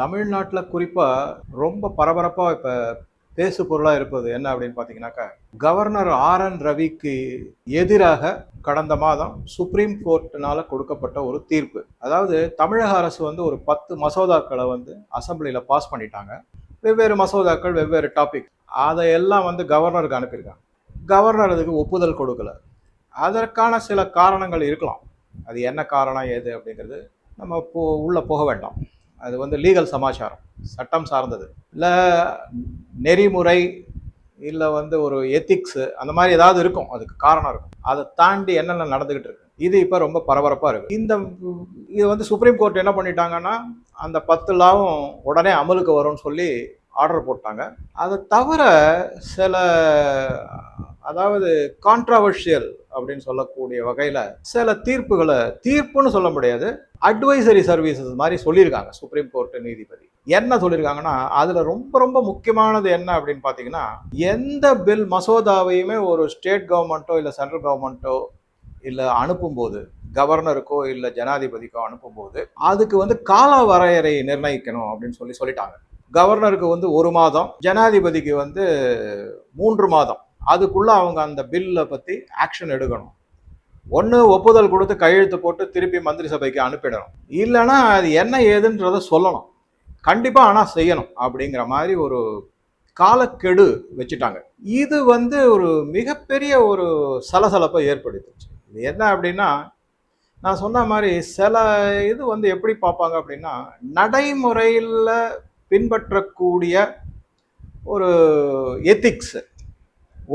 தமிழ்நாட்டில் குறிப்பாக ரொம்ப பரபரப்பாக இப்போ பேசு பொருளாக இருப்பது என்ன அப்படின்னு பார்த்தீங்கன்னாக்கா கவர்னர் ஆர் என் ரவிக்கு எதிராக கடந்த மாதம் சுப்ரீம் கோர்ட்டினால் கொடுக்கப்பட்ட ஒரு தீர்ப்பு. அதாவது தமிழக அரசு வந்து ஒரு பத்து மசோதாக்களை வந்து அசம்பிளியில் பாஸ் பண்ணிட்டாங்க. வெவ்வேறு மசோதாக்கள் வெவ்வேறு டாபிக் அதையெல்லாம் வந்து கவர்னருக்கு அனுப்பியிருக்காங்க. கவர்னர் அதுக்கு ஒப்புதல் கொடுக்கல. அதற்கான சில காரணங்கள் இருக்கலாம். அது என்ன காரணம் ஏது அப்படிங்கிறது நம்ம போ உள்ளே போக வேண்டாம். அது வந்து லீகல் சமாச்சாரம் சட்டம் சார்ந்தது. இல்லை நெறிமுறை இல்லை வந்து ஒரு எத்திக்ஸு அந்த மாதிரி ஏதாவது இருக்கும். அதுக்கு காரணம் இருக்கும். அதை தாண்டி என்னென்ன நடந்துக்கிட்டு இருக்கு? இது இப்போ ரொம்ப பரபரப்பாக இருக்குது இந்த இது வந்து சுப்ரீம் கோர்ட் என்ன பண்ணிட்டாங்கன்னா அந்த பத்து லாவும் உடனே அமலுக்கு வரும்னு சொல்லி ஆர்டர் போட்டாங்க. அதை தவிர சில அதாவது கான்ட்ரவர்ஷியல் அப்படின்னு சொல்லக்கூடிய வகையில் சில தீர்ப்புகளை தீர்ப்புன்னு சொல்ல முடியாது. அட்வைசரி சர்வீசஸ் மாதிரி சொல்லியிருக்காங்க சுப்ரீம் கோர்ட் நீதிபதி. என்ன சொல்லியிருக்காங்கன்னா அதில் ரொம்ப ரொம்ப முக்கியமானது என்ன அப்படின்னு பார்த்தீங்கன்னா எந்த பில் மசோதாவையுமே ஒரு ஸ்டேட் கவர்மெண்ட்டோ இல்லை சென்ட்ரல் கவர்மெண்ட்டோ இல்லை அனுப்பும்போது கவர்னருக்கோ இல்லை ஜனாதிபதிக்கோ அனுப்பும்போது அதுக்கு வந்து கால வரையறை நிர்ணயிக்கணும் அப்படின்னு சொல்லி சொல்லிட்டாங்க. கவர்னருக்கு வந்து ஒரு மாதம் ஜனாதிபதிக்கு வந்து மூன்று மாதம். அதுக்குள்ளே அவங்க அந்த பில்லை பற்றி ஆக்ஷன் எடுக்கணும். ஒன்று ஒப்புதல் கொடுத்து கையெழுத்து போட்டு திருப்பி மந்திரி சபைக்கு அனுப்பிடணும். இல்லைன்னா அது என்ன ஏதுன்றதை சொல்லணும். கண்டிப்பாக ஆனால் செய்யணும் அப்படிங்கிற மாதிரி ஒரு காலக்கெடு வச்சுட்டாங்க. இது வந்து ஒரு மிகப்பெரிய ஒரு சலசலப்பை ஏற்படுத்துச்சு. இது என்ன அப்படின்னா நான் சொன்ன மாதிரி சில இது வந்து எப்படி பார்ப்பாங்க அப்படின்னா நடைமுறையில் பின்பற்றக்கூடிய ஒரு எத்திக்ஸ்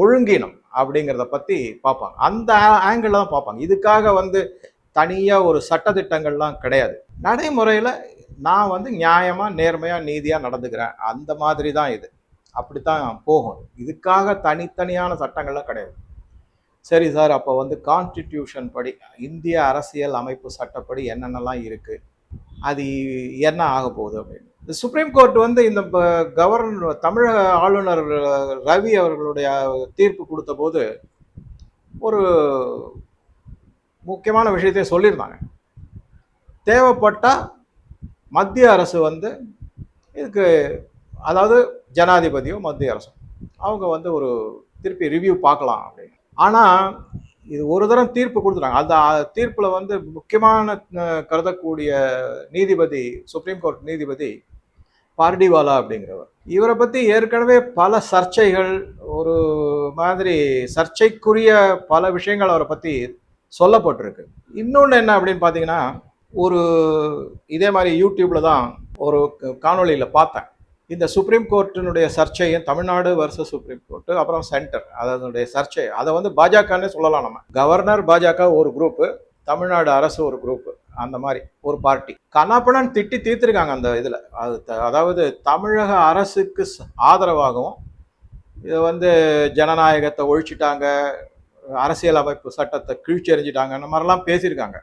ஒழுங்கினம் அப்படிங்கிறத பற்றி பார்ப்பாங்க. அந்த ஆங்கிள் தான் பார்ப்பாங்க. இதுக்காக வந்து தனியாக ஒரு சட்டத்திட்டங்கள்லாம் கிடையாது. நடைமுறையில் நான் வந்து நியாயமாக நேர்மையாக நீதியாக நடந்துக்கிறேன். அந்த மாதிரி தான் இது. அப்படித்தான் போகும். இதுக்காக தனித்தனியான சட்டங்கள்லாம் கிடையாது. சரி சார் அப்போ வந்து கான்ஸ்டிடியூஷன் படி இந்திய அரசியல் அமைப்பு சட்டப்படி என்னென்னலாம் இருக்குது அது என்ன ஆக போகுது அப்படின்னு. இந்த சுப்ரீம் கோர்ட் வந்து இந்த ப- கவர்னர் தமிழக ஆளுநர் ரவி அவர்களுடைய தீர்ப்பு கொடுத்த போது ஒரு முக்கியமான விஷயத்தை சொல்லியிருந்தாங்க. தேவைப்பட்டால் மத்திய அரசு வந்து இதுக்கு அதாவது ஜனாதிபதியோ மத்திய அரசும் அவங்க வந்து ஒரு திருப்பி ரிவ்யூ பார்க்கலாம் அப்படின்னு. ஆனால் இது ஒரு தரம் தீர்ப்பு கொடுத்துட்டாங்க. அந்த தீர்ப்பில் வந்து முக்கியமான கருதக்கூடிய நீதிபதி சுப்ரீம் கோர்ட் நீதிபதி பார்டிவாலா அப்படிங்கிறவர். இவரை பற்றி ஏற்கனவே பல சர்ச்சைகள் ஒரு மாதிரி சர்ச்சைக்குரிய பல விஷயங்கள் அவரை பற்றி சொல்லப்பட்டிருக்கு. இன்னொன்று என்ன அப்படின்னு பார்த்தீங்கன்னா ஒரு இதே மாதிரி யூடியூப்பில் தான் ஒரு காணொளியில் பார்த்தேன். இந்த சுப்ரீம் கோர்ட்டினுடைய சர்ச்சையும் தமிழ்நாடு வருஷ சுப்ரீம் கோர்ட்டு அப்புறம் சென்டர் அதனுடைய சர்ச்சை அதை வந்து பாஜகன்னே சொல்லலாம் நம்ம. கவர்னர் பாஜக ஒரு குரூப்பு தமிழ்நாடு அரசு ஒரு குரூப்பு அந்த மாதிரி ஒரு பார்ட்டி கண்ணாப்பணன் திட்டி தீர்த்திருக்காங்க அந்த இதில். அது த- அதாவது தமிழக அரசுக்கு ஆதரவாகவும் இது வந்து ஜனநாயகத்தை ஒழிச்சிட்டாங்க அரசியல் அமைப்பு சட்டத்தை கிழிச்செறிஞ்சிட்டாங்க அந்த மாதிரிலாம் பேசியிருக்காங்க.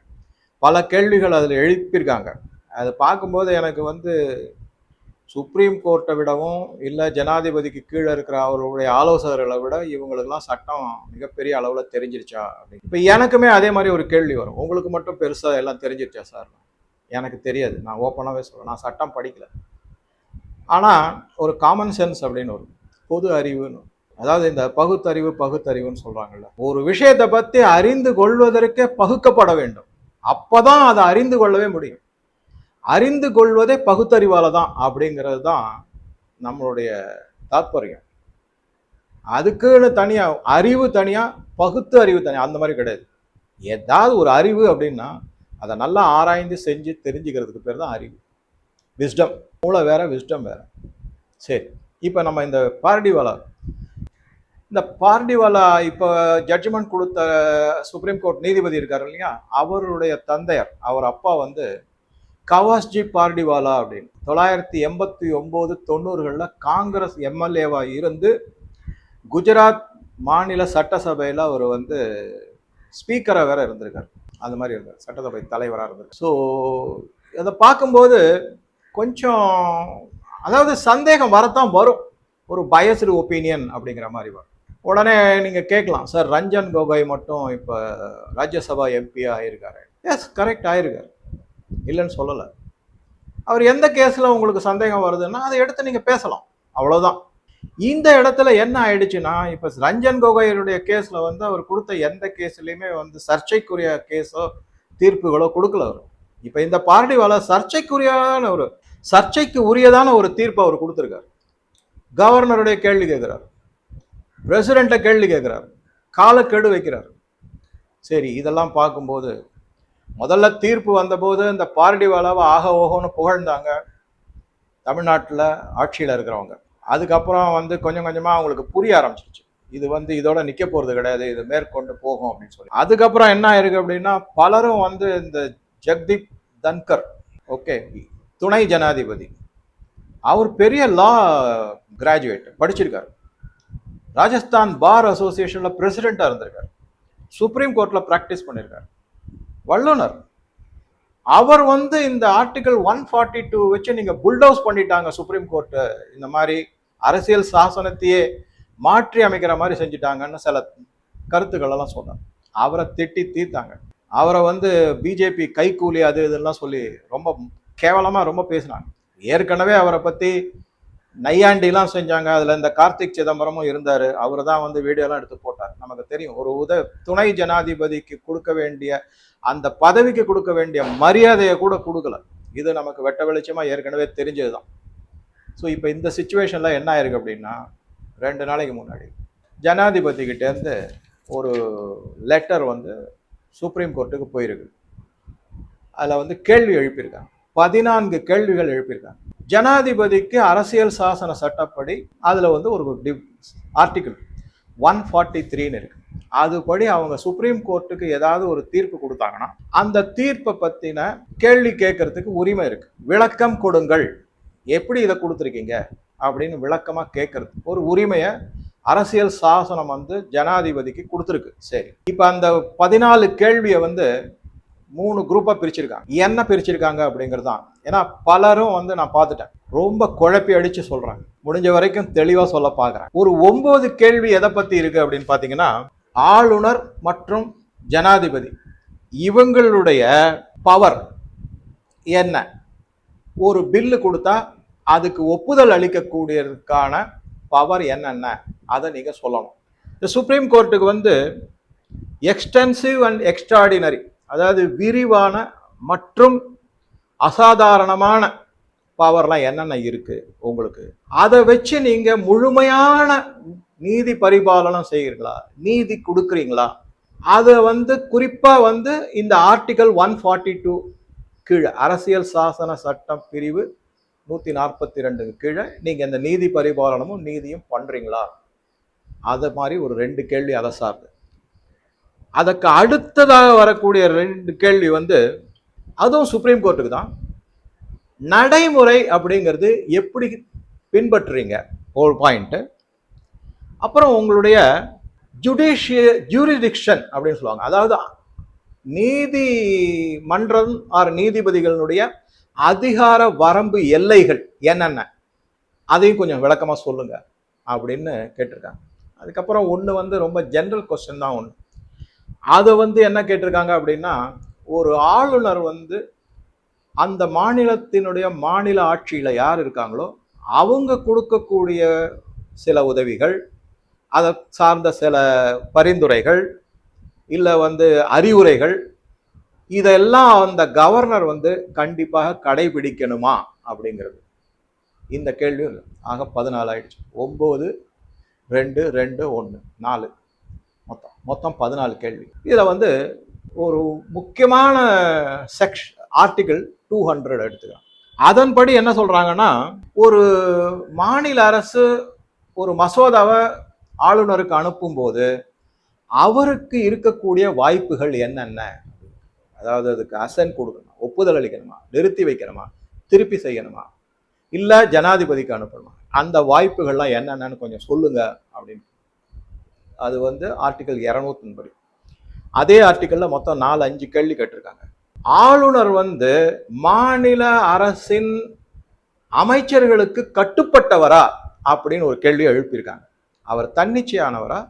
பல கேள்விகள் அதில் எழுப்பியிருக்காங்க. அது பார்க்கும்போது எனக்கு வந்து சுப்ரீம் கோர்ட்டை விடவும் இல்லை ஜனாதிபதிக்கு கீழே இருக்கிற அவர்களுடைய ஆலோசகர்களை விட இவங்களுக்கெல்லாம் சட்டம் மிகப்பெரிய அளவில் தெரிஞ்சிருச்சா அப்படின்னு. இப்போ எனக்குமே அதே மாதிரி ஒரு கேள்வி வரும். உங்களுக்கு மட்டும் பெருசாக எல்லாம் தெரிஞ்சிருச்சா சார்? எனக்கு தெரியாது. நான் ஓப்பனாகவே சொல்கிறேன் நான் சட்டம் படிக்கல. ஆனால் ஒரு காமன் சென்ஸ் அப்படின்னு ஒரு பொது அறிவுன்னு அதாவது இந்த பகுத்தறிவு பகுத்தறிவுன்னு சொல்கிறாங்கல்ல ஒரு விஷயத்தை பற்றி அறிந்து கொள்வதற்கே பகுக்கப்பட வேண்டும். அப்போ தான் அதை அறிந்து கொள்ளவே முடியும். அறிந்து கொள்வதே பகுத்தறிவால தான் அப்படிங்கிறது தான் நம்மளுடைய தாற்பயம். அதுக்குன்னு தனியாக அறிவு தனியாக பகுத்து அறிவு தனியாக அந்த மாதிரி கிடையாது. ஏதாவது ஒரு அறிவு அப்படின்னா அதை நல்லா ஆராய்ந்து செஞ்சு தெரிஞ்சுக்கிறதுக்கு பேர் தான் அறிவு. விஸ்டம் மூளை வேற விஸ்டம் வேற. சரி இப்போ நம்ம இந்த பார்டிவாலா. இந்த பார்டிவாலா இப்போ ஜட்ஜ்மெண்ட் கொடுத்த சுப்ரீம் கோர்ட் நீதிபதி இருக்கார் இல்லையா? அவருடைய தந்தையர் அவர் அப்பா வந்து கவாஸ்ஜி பார்டிவாலா அப்படின்னு. தொள்ளாயிரத்தி எண்பத்தி ஒம்பது தொண்ணூறுகளில் காங்கிரஸ் எம்எல்ஏவாக இருந்து குஜராத் மாநில சட்டசபையில் அவர் வந்து ஸ்பீக்கராக வேற இருந்திருக்கார். அந்த மாதிரி இருந்தார் சட்டசபை தலைவராக இருந்தார் ஸோ அதை பார்க்கும்போது கொஞ்சம் அதாவது சந்தேகம் வரத்தான் வரும். ஒரு பயஸ்டு ஒப்பீனியன் அப்படிங்கிற மாதிரி வரும். உடனே நீங்கள் கேட்கலாம். சார் ரஞ்சன் கோகோய் மட்டும் இப்போ ராஜ்யசபா எம்பியாக ஆயிருக்காரு. எஸ் கரெக்ட் ஆயிருக்காரு. இல்லைன்னு சொல்லலை. அவர் எந்த கேஸில் உங்களுக்கு சந்தேகம் வருதுன்னா அதை எடுத்து நீங்கள் பேசலாம். அவ்வளோதான் இந்த இடத்துல என்ன ஆயிடுச்சுன்னா இப்போ ரஞ்சன் கோகோயருடைய கேஸில் வந்து அவர் கொடுத்த எந்த கேஸ்லையுமே வந்து சர்ச்சைக்குரிய கேஸோ தீர்ப்புகளோ கொடுக்கல அவர். இப்போ இந்த பார்ட்டிவால சர்ச்சைக்குரியான ஒரு சர்ச்சைக்கு உரியதான ஒரு தீர்ப்பு அவர் கொடுத்துருக்காரு. கவர்னருடைய கேள்வி கேட்குறாரு. பிரசிடெண்ட்டை கேள்வி கேட்கிறார். காலக்கெடு வைக்கிறார். சரி இதெல்லாம் பார்க்கும்போது முதல்ல தீர்ப்பு வந்தபோது இந்த பார்டிவாலாவை ஆக ஓகோன்னு புகழ்ந்தாங்க தமிழ்நாட்டில் ஆட்சியில் இருக்கிறவங்க. அதுக்கப்புறம் வந்து கொஞ்சம் கொஞ்சமாக அவங்களுக்கு புரிய ஆரம்பிச்சிருச்சு. இது வந்து இதோட நிற்க போகிறது கிடையாது இது மேற்கொண்டு போகும் அப்படின்னு சொல்லி. அதுக்கப்புறம் என்ன ஆயிருக்கு அப்படின்னா பலரும் வந்து இந்த ஜெக்தீப் தன்கர் ஓகே துணை ஜனாதிபதி. அவர் பெரிய லா கிராஜுவேட் படிச்சிருக்காரு. ராஜஸ்தான் பார் அசோசியேஷனில் பிரசிடெண்ட்டாக இருந்திருக்கார். சுப்ரீம் கோர்ட்டில் ப்ராக்டிஸ் பண்ணியிருக்காரு வல்லுனர் அவர் வந்து இந்த ஆர்டிகல் ஒன் ஃபார்ட்டி டூ வச்சு நீங்கள் புல்டவுஸ் பண்ணிட்டாங்க சுப்ரீம் கோர்ட்டு இந்த மாதிரி அரசியல் சாசனத்தையே மாற்றி அமைக்கிற மாதிரி செஞ்சுட்டாங்கன்னு சில கருத்துக்களெல்லாம் சொன்னார் அவரை திட்டி தீர்த்தாங்க. அவரை வந்து பிஜேபி கைக்கூலி அது இதெல்லாம் சொல்லி ரொம்ப கேவலமாக ரொம்ப பேசினாங்க. ஏற்கனவே அவரை பற்றி நையாண்டிலாம் செஞ்சாங்க. அதில் இந்த கார்த்திக் சிதம்பரமும் இருந்தார். அவர் தான் வந்து வீடியோலாம் எடுத்து போட்டார். நமக்கு தெரியும். ஒரு உத துணை ஜனாதிபதிக்கு கொடுக்க வேண்டிய அந்த பதவிக்கு கொடுக்க வேண்டிய மரியாதையை கூட கொடுக்கல. இது நமக்கு வெட்ட வெளிச்சமாக ஏற்கனவே தெரிஞ்சது தான் ஸோ இப்போ இந்த சுச்சுவேஷனில் என்ன ஆயிருக்கு அப்படின்னா ரெண்டு நாளைக்கு முன்னாடி ஜனாதிபதிகிட்டேருந்து ஒரு லெட்டர் வந்து சுப்ரீம் கோர்ட்டுக்கு போயிருக்கு. அதில் வந்து கேள்வி எழுப்பியிருக்காங்க. பதினான்கு கேள்விகள் எழுப்பியிருக்காங்க. ஜனாதிபதிக்கு அரசியல் சாசன சட்டப்படி அதில் வந்து ஒரு ஆர்டிக்கிள் ஒன் ஃபார்ட்டி த்ரீன்னு இருக்கு. அதுபடி அவங்க சுப்ரீம் கோர்ட்டுக்கு ஏதாவது ஒரு தீர்ப்பு கொடுத்தாங்கன்னா அந்த தீர்ப்பை பற்றின கேள்வி கேட்கறதுக்கு உரிமை இருக்கு. விளக்கம் கொடுங்கள். எப்படி இதை கொடுத்துருக்கீங்க? அப்படின்னு விளக்கமாக கேட்கறது. ஒரு உரிமையை அரசியல் சாசனம் வந்து ஜனாதிபதிக்கு கொடுத்துருக்கு. சரி. இப்போ அந்த பதினாலு கேள்வியை வந்து மூணு குரூப்பாக பிரிச்சிருக்காங்க. என்ன பிரிச்சிருக்காங்க அப்படிங்கிறது தான் ஏன்னா பலரும் வந்து நான் பார்த்துட்டேன். ரொம்ப குழப்பி அடித்து சொல்கிறாங்க முடிஞ்ச வரைக்கும் தெளிவாக சொல்ல பார்க்குறேன். ஒரு ஒம்பது கேள்வி எதை பற்றி இருக்குது அப்படின்னு பார்த்தீங்கன்னா ஆளுநர் மற்றும் ஜனாதிபதி. இவங்களுடைய பவர் என்ன? ஒரு பில்லு கொடுத்தா அதுக்கு ஒப்புதல் அளிக்கக்கூடியதுக்கான பவர் என்னென்ன? அதை நீங்கள் சொல்லணும். இந்த சுப்ரீம் கோர்ட்டுக்கு வந்து எக்ஸ்டென்சிவ் அண்ட் எக்ஸ்ட்ராடினரி அதாவது விரிவான மற்றும் அசாதாரணமான பவர்லாம் என்னென்ன இருக்குது உங்களுக்கு? அதை வச்சு நீங்கள் முழுமையான நீதி பரிபாலனம் செய்கிறீங்களா? நீதி கொடுக்குறீங்களா? அதை வந்து குறிப்பாக வந்து இந்த ஆர்டிகல் ஒன் ஃபார்ட்டி டூ கீழே அரசியல் சாசன சட்டம் பிரிவு நூற்றி நாற்பத்தி ரெண்டுக்கு கீழே நீங்கள் இந்த நீதி பரிபாலனமும் நீதியும் பண்ணுறீங்களா அது மாதிரி ஒரு ரெண்டு கேள்வி அதை சார்ந்து. அதற்கு அடுத்ததாக வரக்கூடிய ரெண்டு கேள்வி வந்து அதுவும் சுப்ரீம் கோர்ட்டுக்கு தான். நடைமுறை அப்படிங்கிறது எப்படி பின்பற்றுறீங்க? ஒரு பாயிண்ட்டு அப்புறம் உங்களுடைய ஜுடிஷிய ஜூரிடிக்ஷன் அப்படின்னு சொல்லுவாங்க. அதாவது நீதி மன்றம் ஆர் நீதிபதிகளுடைய அதிகார வரம்பு எல்லைகள் என்னென்ன? அதையும் கொஞ்சம் விளக்கமாக சொல்லுங்கள் அப்படின்னு கேட்டிருக்காங்க. அதுக்கப்புறம் ஒன்று வந்து ரொம்ப ஜென்ரல் கொஸ்டின் தான் ஒன்று அதை வந்து என்ன கேட்டிருக்காங்க அப்படின்னா ஒரு ஆளுநர் வந்து அந்த மாநிலத்தினுடைய மாநில ஆட்சியில் யார் இருக்காங்களோ அவங்க கொடுக்கக்கூடிய சில உதவிகள் அதை சார்ந்த சில பரிந்துரைகள் இல்லை வந்து அறிவுரைகள் இதெல்லாம் அந்த கவர்னர் வந்து கண்டிப்பாக கடைபிடிக்கணுமா அப்படிங்கிறது. இந்த கேள்வி ஆக பதினாலு ஆயிடுச்சு. ஒம்பது ரெண்டு ரெண்டு ஒன்று நாலு. மொத்தம் மொத்தம் பதினாலு கேள்வி. இதில் வந்து ஒரு முக்கியமான செக்ஷ் ஆர்டிகிள் டூ ஹண்ட்ரட் எடுத்துக்கலாம். அதன்படி என்ன சொல்கிறாங்கன்னா ஒரு மாநில அரசு ஒரு மசோதாவை ஆளுநருக்கு அனுப்பும்போது அவருக்கு இருக்கக்கூடிய வாய்ப்புகள் என்னென்ன? அதாவது அதுக்கு அசன் கொடுக்கணுமா? ஒப்புதல் அளிக்கணுமா? நிறுத்தி வைக்கணுமா? திருப்பி செய்யணுமா? இல்லை ஜனாதிபதிக்கு அனுப்பணுமா? அந்த வாய்ப்புகள்லாம் என்னென்னு கொஞ்சம் சொல்லுங்க அப்படின்னு அது வந்து ஆர்டிக்கல் இரநூத்தின் படி. அதே ஆர்டிக்கலில் மொத்தம் நாலு அஞ்சு கேள்வி கேட்டிருக்காங்க. ஆளுநர் வந்து மாநில அரசின் அமைச்சர்களுக்கு கட்டுப்பட்டவரா அப்படின்னு ஒரு கேள்வி எழுப்பியிருக்காங்க. அவர் தன்னிச்சையானவரா?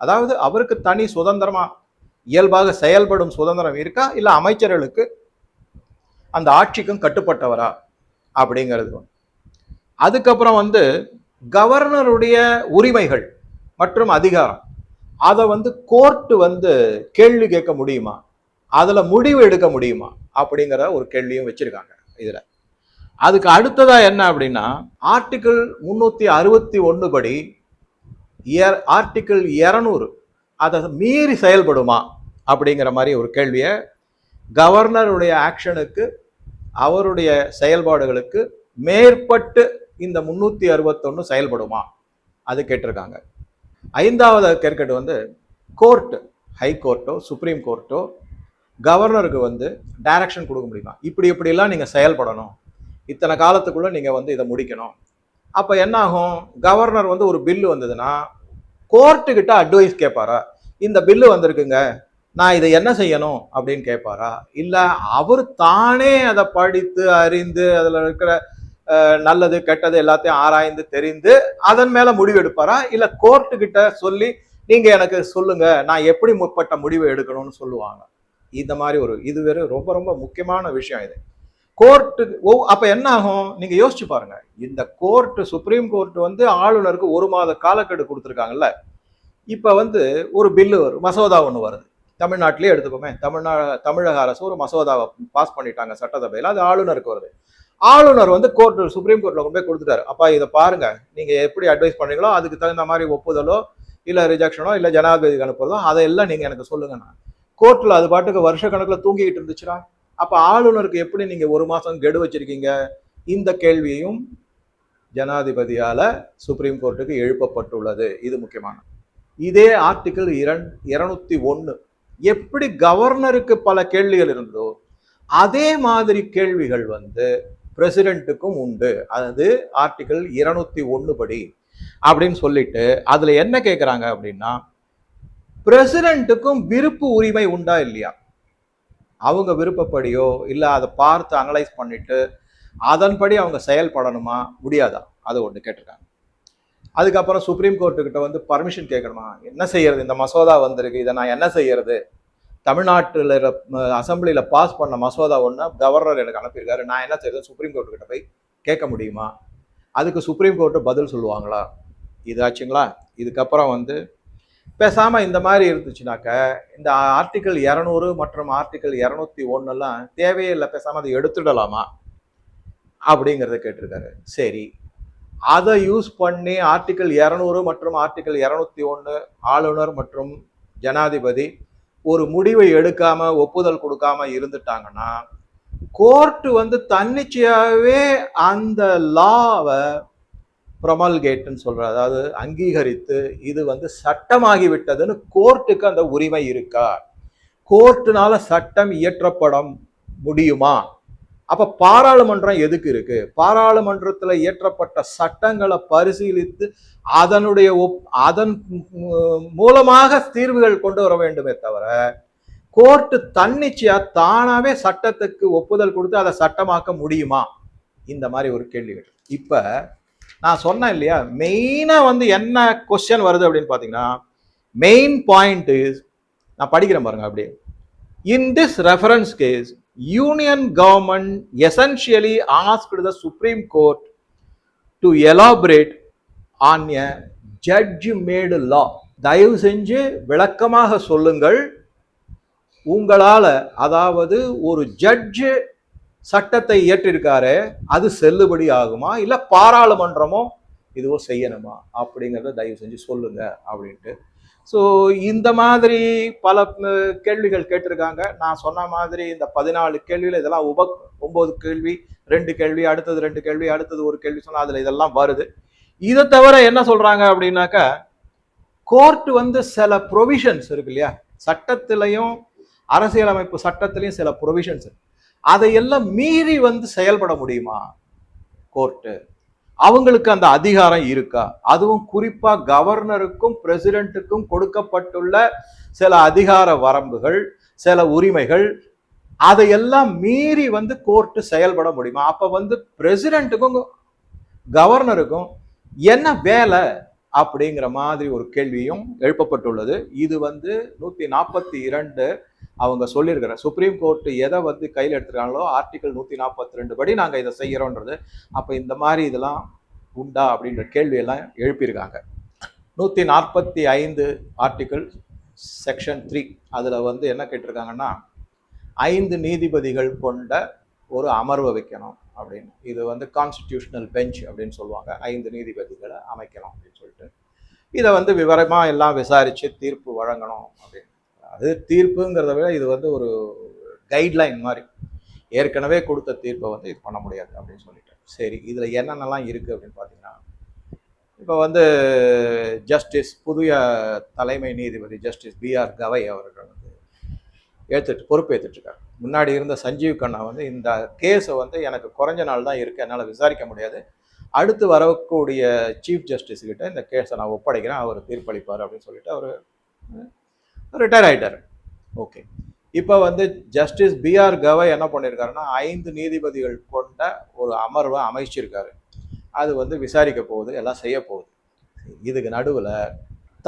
அதாவது அவருக்கு தனி சுதந்திரமா இயல்பாக செயல்படும் சுதந்திரம் இருக்கா? இல்லை அமைச்சர்களுக்கு அந்த ஆட்சிக்கும் கட்டுப்பட்டவரா? அப்படிங்கிறது ஒன்று அதுக்கப்புறம் வந்து கவர்னருடைய உரிமைகள் மற்றும் அதிகாரம். அதை வந்து கோர்ட்டு வந்து கேள்வி கேட்க முடியுமா? அதில் முடிவு எடுக்க முடியுமா? அப்படிங்கிற ஒரு கேள்வியும் வச்சுருக்காங்க இதில். அதுக்கு அடுத்ததாக என்ன அப்படின்னா ஆர்டிக்கிள் முந்நூற்றி அறுபத்தி ஒன்று படி ஆர்டிக்கிள் இரநூறு அதை மீறி செயல்படுமா? அப்படிங்கிற மாதிரி ஒரு கேள்வியை கவர்னருடைய ஆக்ஷனுக்கு அவருடைய செயல்பாடுகளுக்கு மேற்பட்டு இந்த முந்நூற்றி அறுபத்தொன்று செயல்படுமா? அது கேட்டிருக்காங்க. ஐந்தாவது கேட்கறது வந்து கோர்ட் ஹை கோர்ட்டோ சுப்ரீம் கோர்ட்டோ கவர்னருக்கு வந்து டைரக்ஷன் கொடுக்க முடியுமா? இப்படி இப்படிலாம் நீங்கள் செயல்படணும். இத்தனை காலத்துக்குள்ளே நீங்கள் வந்து இதை முடிக்கணும். அப்போ என்னாகும்? கவர்னர் வந்து ஒரு பில்லு வந்ததுன்னா கோர்ட்டுக்கிட்ட அட்வைஸ் கேட்பாரா? இந்த பில்லு வந்திருக்குங்க. நான் இதை என்ன செய்யணும்? அப்படின்னு கேட்பாரா? இல்லை அவர் தானே அதை படித்து அறிந்து அதில் இருக்கிற நல்லது கெட்டது எல்லாத்தையும் ஆராய்ந்து தெரிந்து அதன் மேல முடிவு எடுப்பாரா இல்ல கோர்ட்டு கிட்ட சொல்லி நீங்க எனக்கு சொல்லுங்க நான் எப்படி முற்பட்ட முடிவு எடுக்கணும்னு சொல்லுவாங்க. இந்த மாதிரி ஒரு இது வேற ரொம்ப ரொம்ப முக்கியமான விஷயம் இது. கோர்ட்டு ஓ அப்ப என்ன ஆகும்? நீங்க யோசிச்சு பாருங்க. இந்த கோர்ட்டு சுப்ரீம் கோர்ட் வந்து ஆளுநருக்கு ஒரு மாத காலக்கெடு கொடுத்துருக்காங்கல்ல. இப்ப வந்து ஒரு பில்லு வரும் மசோதா ஒன்று வருது. தமிழ்நாட்டிலே எடுத்துக்கோமே தமிழ்நா தமிழக அரசு ஒரு மசோதாவை பாஸ் பண்ணிட்டாங்க சட்டசபையில் அது ஆளுநருக்கு வருது. ஆளுநர் வந்து கோர்ட் சுப்ரீம் கோர்ட்டில் கொண்டு போய் கொடுத்துட்டாரு. அப்பா இதை பாருங்க. நீங்கள் எப்படி அட்வைஸ் பண்ணுறீங்களோ அதுக்கு தகுந்த மாதிரி ஒப்புதலோ இல்லை ரிஜெக்ஷனோ இல்லை ஜனாதிபதிக்கு அனுப்புறதோ அதையெல்லாம் நீங்கள் எனக்கு சொல்லுங்கண்ணா கோர்ட்டில் அது பாட்டுக்கு வருஷ தூங்கிக்கிட்டு இருந்துச்சுன்னா அப்போ ஆளுநருக்கு எப்படி நீங்கள் ஒரு மாதம் கெடு வச்சிருக்கீங்க? இந்த கேள்வியும் ஜனாதிபதியால் சுப்ரீம் கோர்ட்டுக்கு எழுப்பப்பட்டுள்ளது. இது முக்கியமான. இதே ஆர்டிக்கிள் இரண் இருநூத்தி ஒன்று எப்படி கவர்னருக்கு பல கேள்விகள் இருந்ததோ அதே மாதிரி கேள்விகள் வந்து பிரசிடெண்ட்டுக்கும் உண்டு. அது ஆர்டிகிள் இருநூத்தி ஒன்று படி. அப்படின்னு சொல்லிட்டு அதுல என்ன கேட்குறாங்க அப்படின்னா பிரசிடெண்ட்டுக்கும் விருப்பு உரிமை உண்டா இல்லையா? அவங்க விருப்பப்படியோ இல்லை அதை பார்த்து அனலைஸ் பண்ணிட்டு அதன்படி அவங்க செயல்படணுமா? முடியாதா? அது ஒன்று கேட்டிருக்காங்க. அதுக்கப்புறம் சுப்ரீம் கோர்ட்டுக்கிட்ட வந்து பர்மிஷன் கேட்கணுமா என்ன செய்யறது? இந்த மசோதா வந்திருக்கு. இதை நான் என்ன செய்யறது? தமிழ்நாட்டில் அசம்பிளியில் பாஸ் பண்ண மசோதா ஒன்று கவர்னர் எனக்கு அனுப்பியிருக்காரு. நான் என்ன செய்யறது சுப்ரீம் கோர்ட்டு கிட்ட போய் கேட்க முடியுமா? அதுக்கு சுப்ரீம் கோர்ட்டு பதில் சொல்லுவாங்களா? இதாச்சுங்களா இதுக்கப்புறம் வந்து பேசாமல் இந்த மாதிரி இருந்துச்சுனாக்க இந்த ஆர்டிக்கல் இரநூறு மற்றும் ஆர்டிக்கல் இரநூத்தி ஒன்றுலாம் தேவையே இல்லை. அதை எடுத்துடலாமா? அப்படிங்கிறத கேட்டிருக்காரு. சரி. அதை யூஸ் பண்ணி ஆர்டிகிள் இரநூறு மற்றும் ஆர்டிக்கல் இரநூத்தி ஒன்று ஆளுநர் மற்றும் ஜனாதிபதி ஒரு முடிவை எடுக்காம ஒப்புதல் கொடுக்காம இருந்துட்டாங்கன்னா கோர்ட் வந்து தன்னிச்சையாகவே அந்த லாவை ப்ரொமல்கேட்னு சொல்ற அதாவது அங்கீகரித்து இது வந்து சட்டமாகி விட்டதுன்னு கோர்ட்டுக்கு அந்த உரிமை இருக்கா? கோர்ட்டுனால சட்டம் இயற்றப்பட முடியுமா? அப்ப பாராளுமன்றம் எதுக்கு இருக்கு? பாராளுமன்றத்தில் இயற்றப்பட்ட சட்டங்களை பரிசீலித்து அதனுடைய ஒப்- அதன் மூ- மூலமாக தீர்வுகள் கொண்டு வர வேண்டுமே தவிர கோர்ட்டு தன்னிச்சையா தானாவே சட்டத்துக்கு ஒப்புதல் கொடுத்து அதை சட்டமாக்க முடியுமா? இந்த மாதிரி ஒரு கேள்வி கேட்டு இப்ப நான் சொன்னேன் இல்லையா மெயினாக வந்து என்ன கொஸ்டின் வருது அப்படின்னு பார்த்தீங்கன்னா மெயின் பாயிண்ட் இஸ் நான் படிக்கிறேன் பாருங்க அப்படியே. In this reference case union government essentially asked the supreme court to elaborate on a judge made law தயவு செஞ்சு விளக்கமாக சொல்லுங்கள். உங்களால் அதாவது ஒரு ஜட்ஜு சட்டத்தை இயற்றிருக்காரு அது செல்லுபடி ஆகுமா? இல்லை பாராளுமன்றமோ இதுவோ செய்யணுமா? அப்படிங்கிறத தயவு செஞ்சு சொல்லுங்க அப்படின்ட்டு ஸோ இந்த மாதிரி பல கேள்விகள் கேட்டிருக்காங்க. நான் சொன்ன மாதிரி இந்த பதினாலு கேள்வியில் இதெல்லாம் உப ஒம்பது கேள்வி ரெண்டு கேள்வி அடுத்தது ரெண்டு கேள்வி அடுத்தது ஒரு கேள்வி சொன்னால் அதில் இதெல்லாம் வருது. இதை தவிர என்ன சொல்கிறாங்க அப்படின்னாக்கா கோர்ட் வந்து சில ப்ரொவிஷன்ஸ் இருக்கு இல்லையா? சட்டத்திலையும் அரசியலமைப்பு சட்டத்திலையும் சில ப்ரொவிஷன்ஸ் அதையெல்லாம் மீறி வந்து செயல்பட முடியுமா? கோர்ட்டு அவங்களுக்கு அந்த அதிகாரம் இருக்கா? அதுவும் குறிப்பா கவர்னருக்கும் பிரசிடென்ட்டுக்கும் கொடுக்கப்பட்டுள்ள சில அதிகார வரம்புகள் சில உரிமைகள் அதையெல்லாம் மீறி வந்து கோர்ட்டு செயல்பட முடியுமா? அப்ப வந்து பிரசிடென்ட்டுக்கும் கவர்னருக்கும் என்ன வேலை அப்படிங்கிற மாதிரி ஒரு கேள்வியும் எழுப்பப்பட்டுள்ளது. இது வந்து நூத்தி நாற்பத்தி இரண்டு அவங்க சொல்லியிருக்கிற. சுப்ரீம் கோர்ட் எதை வந்து கையில் எடுத்துருக்காங்களோ ஆர்டிகல் நூற்றி நாற்பத்தி ரெண்டு படி நாங்கள் இதை செய்கிறோன்றது அப்போ இந்த மாதிரி இதெல்லாம் உண்டா அப்படின்ற கேள்வியெல்லாம் எழுப்பியிருக்காங்க. நூற்றி நாற்பத்தி ஐந்து ஆர்டிக்கிள் செக்ஷன் த்ரீ அதில் வந்து என்ன கேட்டிருக்காங்கன்னா ஐந்து நீதிபதிகள் கொண்ட ஒரு அமர்வை வைக்கணும் அப்படின்னு. இது வந்து கான்ஸ்டிடியூஷனல் பெஞ்ச் அப்படின்னு சொல்லுவாங்க. ஐந்து நீதிபதிகளை அமைக்கணும் அப்படின்னு சொல்லிட்டு. இதை வந்து விவரமாக எல்லாம் விசாரித்து தீர்ப்பு வழங்கணும் அப்படின்னு. அது தீர்ப்புங்கிறத விட இது வந்து ஒரு கைட்லைன் மாதிரி. ஏற்கனவே கொடுத்த தீர்ப்பை வந்து இது பண்ண முடியாது அப்படின்னு சொல்லிட்டேன் சரி இதில் என்னென்னலாம் இருக்குது அப்படின்னு பார்த்தீங்கன்னா இப்போ வந்து ஜஸ்டிஸ் புதிய தலைமை நீதிபதி ஜஸ்டிஸ் பிஆர் கவை அவர்கள் வந்து ஏற்றுட்டு பொறுப்பேற்றுட்ருக்காரு முன்னாடி இருந்த சஞ்சீவ் கண்ணா வந்து இந்த கேஸை வந்து எனக்கு குறைஞ்ச நாள் தான் இருக்குது என்னால் விசாரிக்க முடியாது. அடுத்து வரக்கூடிய சீஃப் ஜஸ்டிஸ் கிட்ட இந்த கேஸை நான் ஒப்படைக்கிறேன் அவர் தீர்ப்பளிப்பார் அப்படின்னு சொல்லிட்டு அவர் ரிட்டையர் ஆகிட்டார் ஓகே இப்போ வந்து ஜஸ்டிஸ் பிஆர் கவை என்ன பண்ணியிருக்காருன்னா ஐந்து நீதிபதிகள் கொண்ட ஒரு அமர்வை அமைச்சிருக்காரு. அது வந்து விசாரிக்க போகுது எல்லாம் செய்ய போகுது. இதுக்கு நடுவில்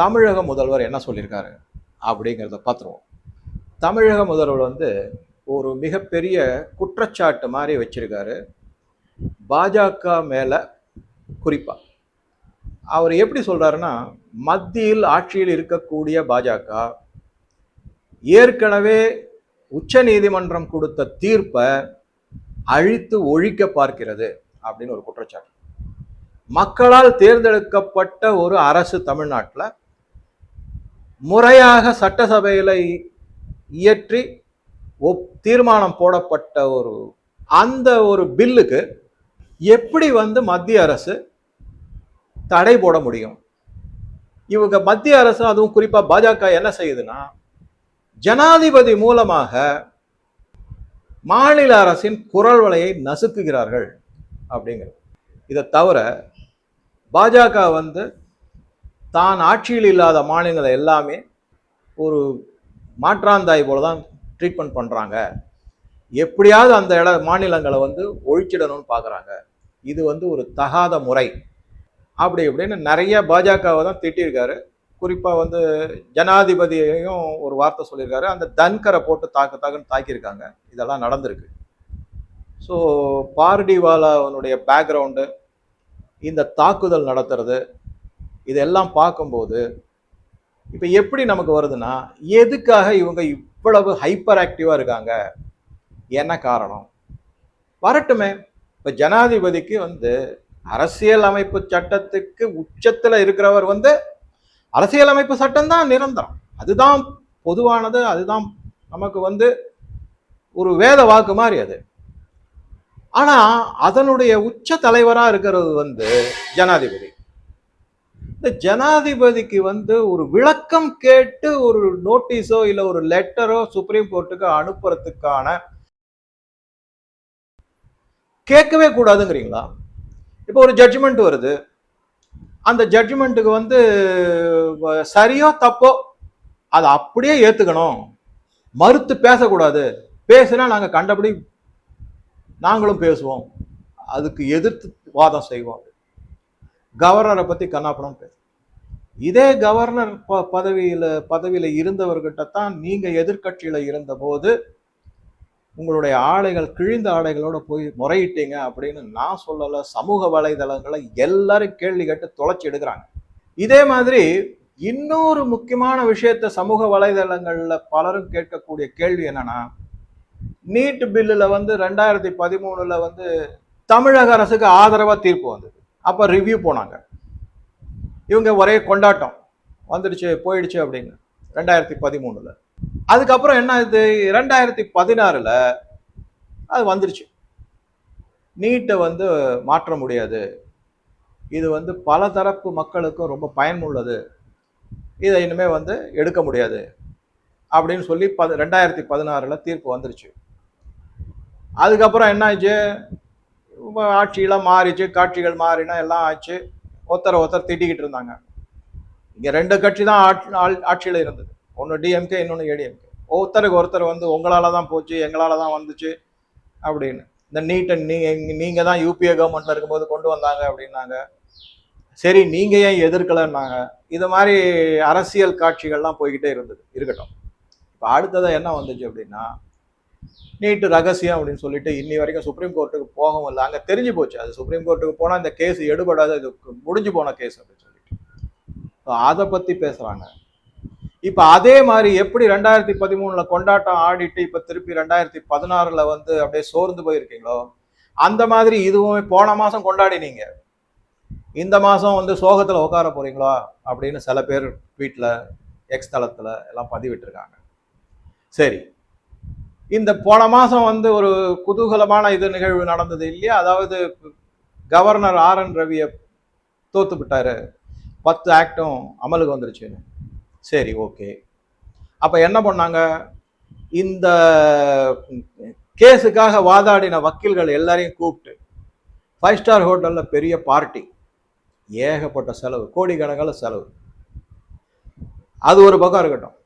தமிழக முதல்வர் என்ன சொல்லியிருக்காரு அப்படிங்கிறத பார்த்துருவோம். தமிழக முதல்வர் வந்து ஒரு மிகப்பெரிய குற்றச்சாட்டு மாதிரி வச்சுருக்காரு. பாஜக மேலே குறிப்பாக அவர் எப்படி சொல்கிறாருன்னா மத்தியில் ஆட்சியில் இருக்கக்கூடிய பாஜக ஏற்கனவே உச்ச நீதிமன்றம் கொடுத்த தீர்ப்பை அழித்து ஒழிக்க பார்க்கிறது அப்படின்னு ஒரு குற்றச்சாட்டு. மக்களால் தேர்ந்தெடுக்கப்பட்ட ஒரு அரசு தமிழ்நாட்டில் முறையாக சட்டசபையில் இயற்றி ஒப் தீர்மானம் போடப்பட்ட ஒரு அந்த ஒரு பில்லுக்கு எப்படி வந்து மத்திய அரசு தடை போட முடியும்? இவங்க மத்திய அரசு அதுவும் குறிப்பாக பாஜக என்ன செய்யுதுன்னா ஜனாதிபதி மூலமாக மாநில அரசின் குரல் வலையை நசுக்குகிறார்கள் அப்படிங்கிறது. இதை தவிர பாஜக வந்து தான் ஆட்சியில் இல்லாத மாநிலங்களை எல்லாமே ஒரு மாற்றாந்தாய் போல தான் ட்ரீட்மெண்ட் பண்ணுறாங்க எப்படியாவது அந்த இட மாநிலங்களை வந்து ஒழிச்சிடணும்னு பார்க்குறாங்க இது வந்து ஒரு தகாத முறை. அப்படி இப்படின்னு நிறைய பாஜகவை தான் திட்டியிருக்காரு குறிப்பாக வந்து ஜனாதிபதியையும் ஒரு வார்த்தை சொல்லியிருக்காரு. அந்த தன்கரை போட்டு தாக்க தாக்குன்னு தாக்கியிருக்காங்க. இதெல்லாம் நடந்திருக்கு. ஸோ பார்டிவாலாவனுடைய பேக்ரவுண்டு இந்த தாக்குதல் நடத்துறது இதெல்லாம் பார்க்கும்போது இப்போ எப்படி நமக்கு வருதுன்னா எதுக்காக இவங்க இவ்வளவு ஹைப்பர் ஆக்டிவாக இருக்காங்க? என்ன காரணம்? வரட்டுமே. இப்போ ஜனாதிபதிக்கு வந்து அரசியல் அமைப்பு சட்டத்துக்கு உச்சத்தில் இருக்கிறவர் வந்து அரசியலமைப்பு சட்டம் தான் நிரந்தரம். அதுதான் பொதுவானது அதுதான் நமக்கு வந்து ஒரு வேத வாக்கு மாதிரி அது. ஆனா அதனுடைய உச்ச தலைவராக இருக்கிறது வந்து ஜனாதிபதி. இந்த ஜனாதிபதிக்கு வந்து ஒரு விளக்கம் கேட்டு ஒரு நோட்டீஸோ இல்லை ஒரு லெட்டரோ சுப்ரீம் கோர்ட்டுக்கு அனுப்புறதுக்கான கேட்கவே கூடாதுங்கிறீங்களா? இப்போ ஒரு ஜட்ஜ்மெண்ட் வருது. அந்த ஜட்ஜ்மெண்ட்டுக்கு வந்து வ- சரியோ தப்போ அதை அப்படியே ஏற்றுக்கணும் மறுத்து பேசக்கூடாது. பேசினா நாங்கள் கண்டபடி நாங்களும் பேசுவோம். அதுக்கு எதிர்த்து வாதம் செய்வோம். கவர்னரை பற்றி கண்ணாப்பணம் பேச. இதே கவர்னர் ப- பதவியில் பதவியில் இருந்தவர்கிட்ட தான் நீங்கள் எதிர்கட்சியில் இருந்தபோது உங்களுடைய ஆடைகள் கிழிந்த ஆடைகளோட போய் முறையிட்டீங்க அப்படின்னு நான் சொல்லலை சமூக வலைதளங்களை எல்லாரும் கேள்வி கேட்டு தொலைச்சி எடுக்கிறாங்க. இதே மாதிரி இன்னொரு முக்கியமான விஷயத்த சமூக வலைதளங்களில் பலரும் கேட்கக்கூடிய கேள்வி என்னன்னா நீட் பில்லில் வந்து ரெண்டாயிரத்தி பதிமூணுல வந்து தமிழக அரசுக்கு ஆதரவாக தீர்ப்பு வந்தது. அப்போ ரிவ்யூ போனாங்க. இவங்க ஒரே கொண்டாட்டம். வந்துடுச்சு போயிடுச்சு அப்படின்னு. ரெண்டாயிரத்தி பதிமூணுல. அதுக்கப்புறம் என்ன இது ரெண்டாயிரத்தி பதினாறுல அது வந்துருச்சு. நீட்டை வந்து மாற்ற முடியாது. இது வந்து பல தரப்பு மக்களுக்கும் ரொம்ப பயனுள்ளது. இதை இனிமே வந்து எடுக்க முடியாது. அப்படின்னு சொல்லி பது ரெண்டாயிரத்தி பதினாறில் தீர்ப்பு வந்துருச்சு. அதுக்கப்புறம் என்ன ஆச்சு? ஆட்சியெல்லாம் மாறிச்சு காட்சிகள் மாறினா எல்லாம் ஆச்சு. ஒருத்தர் ஒருத்தர் திட்டிக்கிட்டு இருந்தாங்க. இங்கே ரெண்டு கட்சி தான் ஆட்சி ஆள்- இருந்தது. ஒன்று டிஎம்கே இன்னொன்று ஏடிஎம்கே ஒருத்தருக்கு ஒருத்தர் வந்து உங்களால் தான் போச்சு எங்களால் தான் வந்துச்சு அப்படின்னு. இந்த நீட்டை நீங்க நீங்கள் தான் யூபிஏ கவர்மெண்ட்டில் இருக்கும்போது கொண்டு வந்தாங்க அப்படின்னாங்க. சரி நீங்கள் ஏன் எதிர்க்கலைன்னாங்க. இது மாதிரி அரசியல் காட்சிகள்லாம் போய்கிட்டே இருந்தது இருக்கட்டும். இப்போ அடுத்ததாக என்ன வந்துச்சு அப்படின்னா நீட்டு ரகசியம் அப்படின்னு சொல்லிட்டு இன்னி வரைக்கும் சுப்ரீம் கோர்ட்டுக்கு போகவும் இல்லை. அங்கே தெரிஞ்சு போச்சு. அது சுப்ரீம் கோர்ட்டுக்கு போனால் இந்த கேஸ் எடுபடாது இது முடிஞ்சு போன கேஸ் அப்படின்னு சொல்லிட்டு. அதை பற்றி பேசுகிறாங்க இப்போ அதே மாதிரி எப்படி ரெண்டாயிரத்தி பதிமூணுல கொண்டாட்டம் ஆடிட்டு இப்போ திருப்பி ரெண்டாயிரத்தி பதினாறுல வந்து அப்படியே சோர்ந்து போயிருக்கீங்களோ அந்த மாதிரி இதுவும் போன மாதம் கொண்டாடினீங்க. இந்த மாதம் வந்து சோகத்தில் உட்கார போறீங்களா அப்படின்னு சில பேர் ட்வீட்டில் எக்ஸ் தளத்தில் எல்லாம் பதிவிட்டிருக்காங்க. சரி. இந்த போன மாதம் வந்து ஒரு குதூகலமான இது நிகழ்வு நடந்தது இல்லையா? அதாவது கவர்னர் ஆர் என் ரவியை தோத்து விட்டாரு பத்து ஆக்டும் அமலுக்கு வந்துருச்சுன்னு. சரி ஓகே அப்போ என்ன பண்ணாங்க? இந்த கேஸுக்காக வாதாடின வக்கீல்கள் எல்லாரையும் கூப்பிட்டு ஃபைவ் ஸ்டார் ஹோட்டலில் பெரிய பார்ட்டி ஏகப்பட்ட செலவு கோடிக்கணக்கில் செலவு. அது ஒரு பக்கம் இருக்கட்டும்.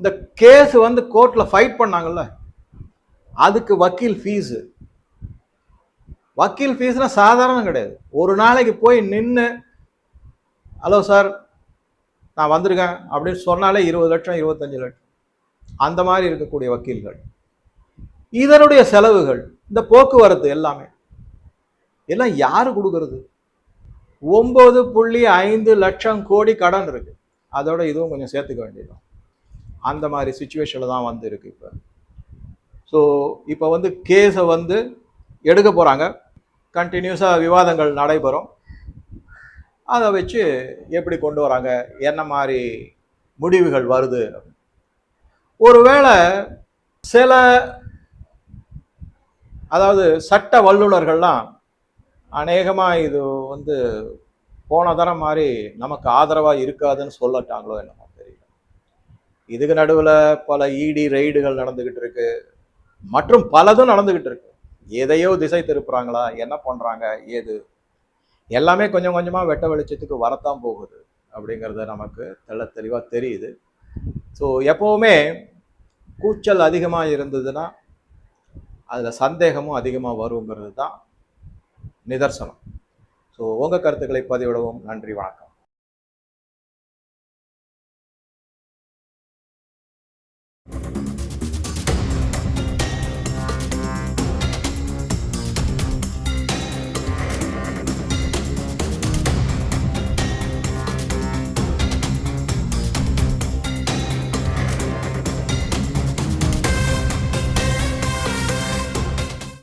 இந்த கேஸ் வந்து கோர்ட்டில் ஃபைட் பண்ணாங்கல்ல அதுக்கு வக்கீல் ஃபீஸு வக்கீல் ஃபீஸ்னால் சாதாரணம் கிடையாது. ஒரு நாளைக்கு போய் நின்று ஹலோ சார் நான் வந்திருக்கேன் அப்படின்னு சொன்னாலே இருபது லட்சம் இருபத்தஞ்சு லட்சம். அந்த மாதிரி இருக்கக்கூடிய வக்கீல்கள். இதனுடைய செலவுகள் இந்த போக்குவரத்து எல்லாமே எல்லாம் யார் கொடுக்கறது? ஒம்பது புள்ளி ஐந்து லட்சம் கோடி கடன் இருக்கு. அதோட இதுவும் கொஞ்சம் சேர்த்துக்க வேண்டியதுதான். அந்த மாதிரி சுச்சுவேஷனில் தான் வந்து இருக்கு இப்போ. ஸோ இப்போ வந்து கேஸை வந்து எடுக்க போகிறாங்க கண்டினியூஸாக விவாதங்கள் நடைபெறும். அதை வச்சு எப்படி கொண்டு வராங்க? என்ன மாதிரி முடிவுகள் வருது? ஒருவேளை சில அதாவது சட்ட வல்லுநர்கள்லாம் அநேகமாக இது வந்து போன தரம் மாதிரி நமக்கு ஆதரவாக இருக்காதுன்னு சொல்லட்டாங்களோ என்னமோ தெரியல. இதுக்கு நடுவில் பல இடி ரெய்டுகள் நடந்துக்கிட்டு இருக்கு. மற்றும் பலதும் நடந்துக்கிட்டு இருக்கு. எதையோ திசை திருப்புறாங்களா? என்ன பண்ணுறாங்க ஏது? எல்லாமே கொஞ்சம் கொஞ்சமாக வெட்ட வெளிச்சத்துக்கு வரத்தான் போகுது அப்படிங்கிறது நமக்கு தெள்ள தெளிவாக தெரியுது. ஸோ எப்போவுமே கூச்சல் அதிகமாக இருந்ததுன்னா அதில் சந்தேகமும் அதிகமாக வருங்கிறது தான் நிதர்சனம். ஸோ உங்கள் கருத்துக்களை பதிவிடவும். நன்றி வணக்கம்.